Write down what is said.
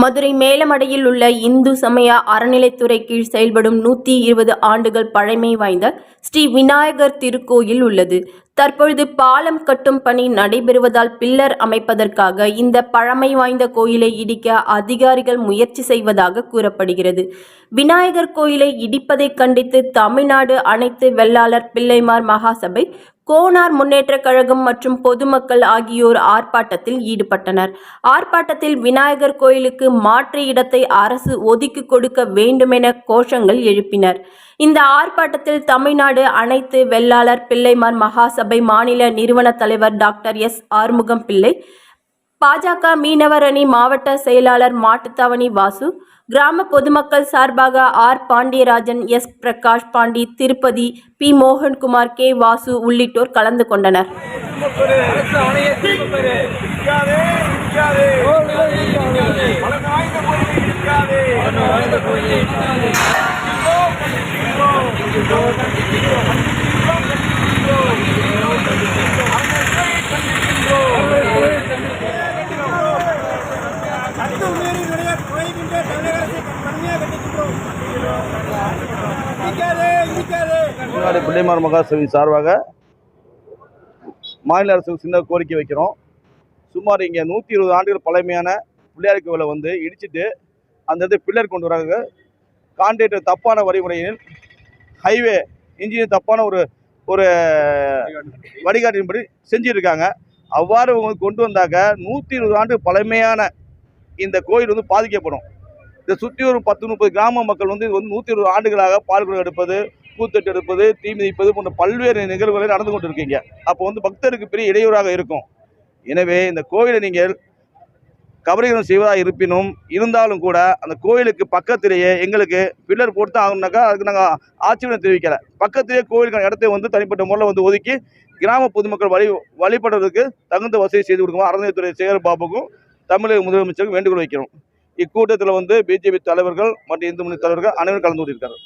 மதுரை மேலமடையில் உள்ள இந்து சமய அறநிலைத்துறை கீழ் செயல்படும் நூற்றி இருபது ஆண்டுகள் பழமை வாய்ந்த ஸ்ரீ விநாயகர் திருக்கோயில் உள்ளது. தற்பொழுது பாலம் கட்டும் பணி நடைபெறுவதால் பில்லர் அமைப்பதற்காக இந்த பழமை வாய்ந்த கோயிலை இடிக்க அதிகாரிகள் முயற்சி செய்வதாக கூறப்படுகிறது. விநாயகர் கோயிலை இடிப்பதை கண்டித்து தமிழ்நாடு அனைத்து வெள்ளாளர் பிள்ளைமார் மகாசபை கோனார் முன்னேற்றக் கழகம் மற்றும் பொதுமக்கள் ஆகியோர் ஆர்ப்பாட்டத்தில் ஈடுபட்டனர். ஆர்ப்பாட்டத்தில் விநாயகர் கோயிலுக்கு மாற்று இடத்தை அரசு ஒதுக்கி கொடுக்க வேண்டுமென கோஷங்கள் எழுப்பினர். இந்த ஆர்ப்பாட்டத்தில் தமிழ்நாடு அனைத்து வெள்ளாளர் பிள்ளைமார் மகாசபை மாநில நிறுவன தலைவர் டாக்டர் எஸ் ஆறுமுகம் பிள்ளை பாஜக மீனவர் அணி மாவட்ட செயலாளர் மாட்டுத்தாவணி வாசு கிராம பொதுமக்கள் சார்பாக R. Pandiyarajan S. Prakash Pandi Tirupati P. Mohankumar K. Vasu உள்ளிட்டோர் கலந்து கொண்டனர். அரசு ஆணையை திரும்பப் பெறு. இருக்காதே, இருக்காதே. பலன் வாய்ந்த கோயிலை இருக்காதே. கண்டிக்கின்றோம், கண்டிக்கின்றோம். கண்டிக்கின்றோம், கண்டிக்கின்றோம். அரசை கண்டிக்கின்றோம். அத்துமீறி நுழைய தமிழக அரசை கடுமையாக கண்டிக்கின்றோம். பிள்ளைமார் மகாசபை சார்பாக மாநில அரசுக்கு சின்ன கோரிக்கை வைக்கிறோம். சுமார் இங்கே நூற்றி இருபது ஆண்டுகள் பழமையான பிள்ளையார் கோவிலை வந்து இடிச்சிட்டு அந்த இடத்துல பில்லர் கொண்டு வராங்க. கான்ட்ராக்டர் தப்பான வழிமுறையில் ஹைவே இன்ஜினியர் தப்பான ஒரு ஒரு வழிகாட்டின்படி செஞ்சுருக்காங்க. அவ்வாறு கொண்டு வந்தாக்க நூற்றி இருபது ஆண்டு பழமையான இந்த கோயில் வந்து பாதிக்கப்படும். இதை சுற்றி ஒரு பத்து முப்பது கிராம மக்கள் வந்து இது வந்து நூற்றி இருபது ஆண்டுகளாக பால்குடம் எடுப்பது பூத்தட்டு எடுப்பது தீ மிதிப்பது போன்ற பல்வேறு நிகழ்வுகளை நடந்து கொண்டு இருக்கீங்க அப்போ வந்து பக்தருக்கு பெரிய இடையூறாக இருக்கும். எனவே இந்த கோயிலை நீங்கள் கபரீகரம் செய்வதாக இருப்பினும் இருந்தாலும் கூட அந்த கோயிலுக்கு பக்கத்திலேயே எங்களுக்கு பில்லர் போட்டு தான் ஆகணுனாக்கா அதுக்கு நாங்கள் ஆட்சேபனை தெரிவிக்கலை. பக்கத்திலேயே கோயிலுக்கான இடத்தை வந்து தனிப்பட்ட முறையில் வந்து ஒதுக்கி கிராம பொதுமக்கள் வழி வழிபடுறதுக்கு தகுந்த வசதி செய்து கொடுக்கணும். அறநிலையத்துறை சேகர் பாபுக்கும் தமிழக முதலமைச்சருக்கு வேண்டுகோள் வைக்கிறோம். இக்கூட்டத்தில் வந்து பிஜேபி தலைவர்கள் மற்றும் இந்து முன்னணி தலைவர்கள் அனைவரும் கலந்து கொண்டிருக்கார்கள்